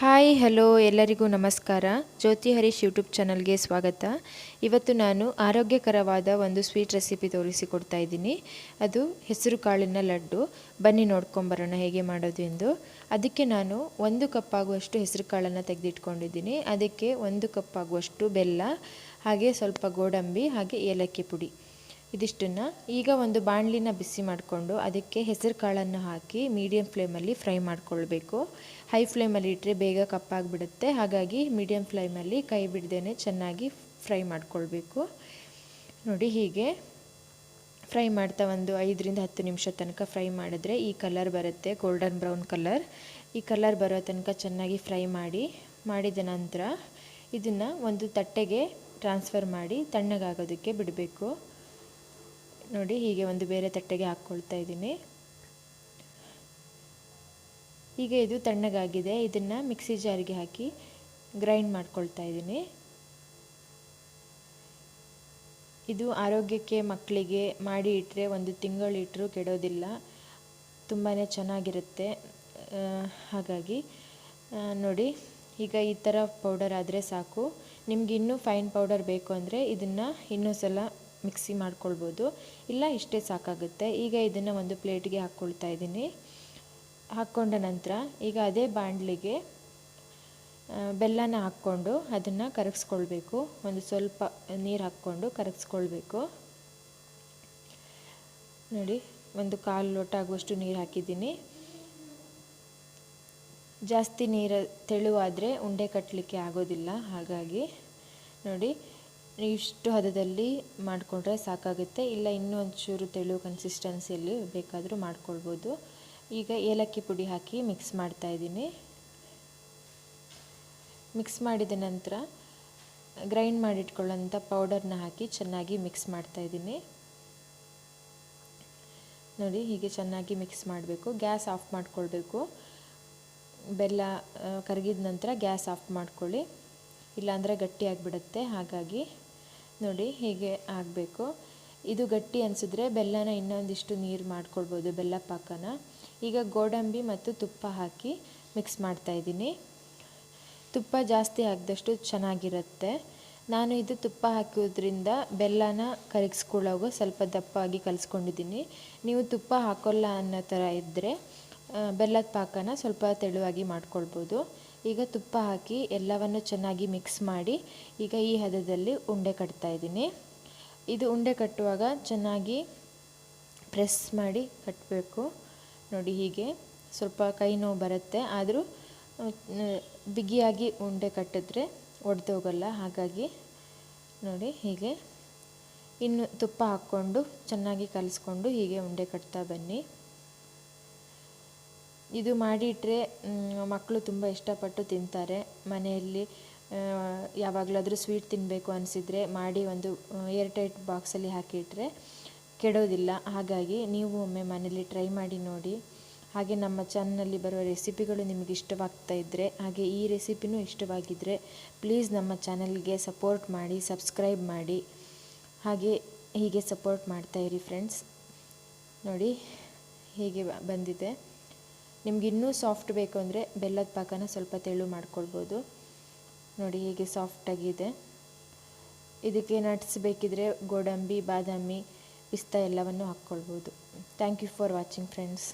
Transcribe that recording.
Hi hello ಎಲ್ಲರಿಗೂ ನಮಸ್ಕಾರ. ಜ್ಯೋತಿ Harish YouTube ಚಾನಲ್ಗೆ ಸ್ವಾಗತ. ಇವತ್ತು ನಾನು ಆರೋಗ್ಯಕರವಾದ ಒಂದು ಸ್ವೀಟ್ ರೆಸಿಪಿ ತೋರಿಸಿಕೊಡ್ತಾ ಇದ್ದೀನಿ. ಅದು ಹೆಸರು ಕಾಳಿನ ಲಡ್ಡು. ಬನ್ನಿ ನೋಡ್ಕೊಂಬರೋಣ ಹೇಗೆ ಮಾಡೋದು ಎಂದು. ಅದಕ್ಕೆ ನಾನು ಒಂದು ಕಪ್ ಆಗುವಷ್ಟು ಹೆಸರು ಕಾಳನ್ನು ತೆಗೆದಿಟ್ಕೊಂಡಿದ್ದೀನಿ. ಅದಕ್ಕೆ ಒಂದು ಕಪ್ ಆಗುವಷ್ಟು ಬೆಲ್ಲ, ಹಾಗೆ ಸ್ವಲ್ಪ ಗೋಡಂಬಿ, ಹಾಗೆ ಏಲಕ್ಕಿ ಪುಡಿ. ಇದಿಷ್ಟನ್ನು ಈಗ ಒಂದು ಬಾಣಲಿನ ಬಿಸಿ ಮಾಡಿಕೊಂಡು ಅದಕ್ಕೆ ಹೆಸರು ಕಾಳನ್ನು ಹಾಕಿ ಮೀಡಿಯಮ್ ಫ್ಲೇಮಲ್ಲಿ ಫ್ರೈ ಮಾಡಿಕೊಳ್ಬೇಕು. ಹೈ ಫ್ಲೇಮಲ್ಲಿ ಇಟ್ಟರೆ ಬೇಗ ಕಪ್ಪಾಗಿಬಿಡುತ್ತೆ. ಹಾಗಾಗಿ ಮೀಡಿಯಮ್ ಫ್ಲೇಮಲ್ಲಿ ಕೈ ಬಿಡ್ದೇನೆ ಚೆನ್ನಾಗಿ ಫ್ರೈ ಮಾಡಿಕೊಳ್ಬೇಕು. ನೋಡಿ ಹೀಗೆ ಫ್ರೈ ಮಾಡ್ತಾ ಒಂದು ಐದರಿಂದ ಹತ್ತು ನಿಮಿಷ ತನಕ ಫ್ರೈ ಮಾಡಿದ್ರೆ ಈ ಕಲರ್ ಬರುತ್ತೆ ಗೋಲ್ಡನ್ ಬ್ರೌನ್ ಕಲರ್ ಈ ಕಲರ್ ಬರೋ ತನಕ ಚೆನ್ನಾಗಿ ಫ್ರೈ ಮಾಡಿ, ಮಾಡಿದ ನಂತರ ಇದನ್ನು ಒಂದು ತಟ್ಟೆಗೆ ಟ್ರಾನ್ಸ್ಫರ್ ಮಾಡಿ ತಣ್ಣಗಾಗೋದಕ್ಕೆ ಬಿಡಬೇಕು. ನೋಡಿ ಹೀಗೆ ಒಂದು ಬೇರೆ ತಟ್ಟೆಗೆ ಹಾಕ್ಕೊಳ್ತಾ ಇದ್ದೀನಿ. ಈಗ ಇದು ತಣ್ಣಗಾಗಿದೆ. ಇದನ್ನು ಮಿಕ್ಸಿ ಜಾರಿಗೆ ಹಾಕಿ ಗ್ರೈಂಡ್ ಮಾಡ್ಕೊಳ್ತಾ ಇದ್ದೀನಿ. ಇದು ಆರೋಗ್ಯಕ್ಕೆ, ಮಕ್ಕಳಿಗೆ ಮಾಡಿ ಇಟ್ಟರೆ ಒಂದು ತಿಂಗಳಿಟ್ಟರೂ ಕೆಡೋದಿಲ್ಲ. ತುಂಬಾ ಚೆನ್ನಾಗಿರುತ್ತೆ. ಹಾಗಾಗಿ ನೋಡಿ, ಈಗ ಈ ಥರ ಪೌಡರ್ ಆದರೆ ಸಾಕು. ನಿಮ್ಗೆ ಇನ್ನೂ ಫೈನ್ ಪೌಡರ್ ಬೇಕು ಅಂದರೆ ಇದನ್ನು ಇನ್ನೂ ಸಲ ಮಿಕ್ಸಿ ಮಾಡ್ಕೊಳ್ಬೋದು. ಇಲ್ಲ, ಇಷ್ಟೇ ಸಾಕಾಗುತ್ತೆ. ಈಗ ಇದನ್ನು ಒಂದು ಪ್ಲೇಟ್ಗೆ ಹಾಕ್ಕೊಳ್ತಾ ಇದ್ದೀನಿ. ಹಾಕ್ಕೊಂಡ ನಂತರ ಈಗ ಅದೇ ಬಾಣಲಿಗೆ ಬೆಲ್ಲನ ಹಾಕ್ಕೊಂಡು ಅದನ್ನು ಕರಗಿಸ್ಕೊಳ್ಬೇಕು. ಒಂದು ಸ್ವಲ್ಪ ನೀರು ಹಾಕ್ಕೊಂಡು ಕರಗಿಸ್ಕೊಳ್ಬೇಕು. ನೋಡಿ, ಒಂದು ಕಾಲು ಲೋಟ ಆಗುವಷ್ಟು ನೀರು ಹಾಕಿದ್ದೀನಿ. ಜಾಸ್ತಿ ನೀರು ತೆಳುವಾದರೆ ಉಂಡೆ ಕಟ್ಟಲಿಕ್ಕೆ ಆಗೋದಿಲ್ಲ, ಹಾಗಾಗಿ. ನೋಡಿ ಇಷ್ಟು ಹದದಲ್ಲಿ ಮಾಡಿಕೊಂಡ್ರೆ ಸಾಕಾಗುತ್ತೆ. ಇಲ್ಲ ಇನ್ನೂ ಒಂಚೂರು ತೆಳು ಕನ್ಸಿಸ್ಟೆನ್ಸಿಯಲ್ಲಿ ಬೇಕಾದರೂ ಮಾಡ್ಕೊಳ್ಬೋದು. ಈಗ ಏಲಕ್ಕಿ ಪುಡಿ ಹಾಕಿ ಮಿಕ್ಸ್ ಮಾಡ್ತಾ ಇದ್ದೀನಿ. ಮಿಕ್ಸ್ ಮಾಡಿದ ನಂತರ ಗ್ರೈಂಡ್ ಮಾಡಿಟ್ಕೊಳ್ಳೋಂಥ ಪೌಡರ್ನ ಹಾಕಿ ಚೆನ್ನಾಗಿ ಮಿಕ್ಸ್ ಮಾಡ್ತಾ ಇದ್ದೀನಿ. ನೋಡಿ ಹೀಗೆ ಚೆನ್ನಾಗಿ ಮಿಕ್ಸ್ ಮಾಡಬೇಕು. ಗ್ಯಾಸ್ ಆಫ್ ಮಾಡಿಕೊಳ್ಬೇಕು. ಬೆಲ್ಲ ಕರಗಿದ ನಂತರ ಗ್ಯಾಸ್ ಆಫ್ ಮಾಡ್ಕೊಳ್ಳಿ. ಇಲ್ಲಾಂದರೆ ಗಟ್ಟಿಯಾಗಿಬಿಡುತ್ತೆ ಹಾಗಾಗಿ ನೋಡಿ ಹೀಗೆ ಆಗಬೇಕು. ಇದು ಗಟ್ಟಿ ಅನಿಸಿದ್ರೆ ಬೆಲ್ಲನ ಇನ್ನೊಂದಿಷ್ಟು ನೀರು ಮಾಡ್ಕೊಳ್ಬೋದು, ಬೆಲ್ಲ ಪಾಕನ. ಈಗ ಗೋಡಂಬಿ ಮತ್ತು ತುಪ್ಪ ಹಾಕಿ ಮಿಕ್ಸ್ ಮಾಡ್ತಾಯಿದ್ದೀನಿ ತುಪ್ಪ ಜಾಸ್ತಿ ಹಾಕಿದಷ್ಟು ಚೆನ್ನಾಗಿರುತ್ತೆ. ನಾನು ಇದು ತುಪ್ಪ ಹಾಕೋದ್ರಿಂದ ಬೆಲ್ಲನ ಕರಗಿಸ್ಕೊಳ್ಳೋವಾಗ ಸ್ವಲ್ಪ ದಪ್ಪಾಗಿ ಕಲಿಸ್ಕೊಂಡಿದ್ದೀನಿ. ನೀವು ತುಪ್ಪ ಹಾಕೋಲ್ಲ ಅನ್ನೋ ಥರ ಇದ್ದರೆ ಬೆಲ್ಲದ ಪಾಕನ ಸ್ವಲ್ಪ ತೆಳುವಾಗಿ ಮಾಡ್ಕೊಳ್ಬೋದು. ಈಗ ತುಪ್ಪ ಹಾಕಿ ಎಲ್ಲವನ್ನು ಚೆನ್ನಾಗಿ ಮಿಕ್ಸ್ ಮಾಡಿ ಈಗ ಈ ಹದದಲ್ಲಿ ಉಂಡೆ ಕಟ್ತಾ ಇದ್ದೀನಿ. ಇದು ಉಂಡೆ ಕಟ್ಟುವಾಗ ಚೆನ್ನಾಗಿ ಪ್ರೆಸ್ ಮಾಡಿ ಕಟ್ಟಬೇಕು ನೋಡಿ ಹೀಗೆ ಸ್ವಲ್ಪ ಕೈ ನೋವು ಬರುತ್ತೆ. ಆದರೂ ಬಿಗಿಯಾಗಿ ಉಂಡೆ ಕಟ್ಟಿದ್ರೆ ಒಡೆದೋಗಲ್ಲ ಹಾಗಾಗಿ ನೋಡಿ ಹೀಗೆ ಇನ್ನು ತುಪ್ಪ ಹಾಕ್ಕೊಂಡು ಚೆನ್ನಾಗಿ ಕಲಿಸ್ಕೊಂಡು ಹೀಗೆ ಉಂಡೆ ಕಟ್ತಾ ಬನ್ನಿ. ಇದು ಮಾಡಿಟ್ಟರೆ ಮಕ್ಕಳು ತುಂಬ ಇಷ್ಟಪಟ್ಟು ತಿಂತಾರೆ. ಮನೆಯಲ್ಲಿ ಯಾವಾಗಲಾದರೂ ಸ್ವೀಟ್ ತಿನ್ನಬೇಕು ಅನಿಸಿದರೆ ಮಾಡಿ ಒಂದು ಏರ್ಟೈಟ್ ಬಾಕ್ಸಲ್ಲಿ ಹಾಕಿಟ್ರೆ ಕೆಡೋದಿಲ್ಲ. ಹಾಗಾಗಿ ನೀವು ಒಮ್ಮೆ ಮನೇಲಿ ಟ್ರೈ ಮಾಡಿ ನೋಡಿ. ಹಾಗೆ ನಮ್ಮ ಚಾನಲಲ್ಲಿ ಬರುವ ರೆಸಿಪಿಗಳು ನಿಮಗೆ ಇಷ್ಟವಾಗ್ತಾ ಇದ್ದರೆ ಹಾಗೆ ಈ ರೆಸಿಪಿನೂ ಇಷ್ಟವಾಗಿದ್ದರೆ ಪ್ಲೀಸ್ ನಮ್ಮ ಚಾನಲ್ಗೆ ಸಪೋರ್ಟ್ ಮಾಡಿ, ಸಬ್ಸ್ಕ್ರೈಬ್ ಮಾಡಿ. ಹಾಗೆ ಹೀಗೆ ಸಪೋರ್ಟ್ ಮಾಡ್ತಾಯಿರಿ ಫ್ರೆಂಡ್ಸ್. ನೋಡಿ, ಹೀಗೆ ಬಂದಿದೆ. ನಿಮ್ಗೆ ಇನ್ನೂ ಸಾಫ್ಟ್ ಬೇಕು ಅಂದರೆ ಬೆಲ್ಲದ ಪಾಕನ ಸ್ವಲ್ಪ ತೆಳು ಮಾಡ್ಕೊಳ್ಬೋದು. ನೋಡಿ ಹೇಗೆ ಸಾಫ್ಟಾಗಿದೆ ಇದಕ್ಕೆ ನಟ್ಸ್ ಬೇಕಿದ್ರೆ ಗೋಡಂಬಿ, ಬಾದಾಮಿ, ಪಿಸ್ತಾ ಎಲ್ಲವನ್ನು ಹಾಕ್ಕೊಳ್ಬೋದು. Thank you for watching friends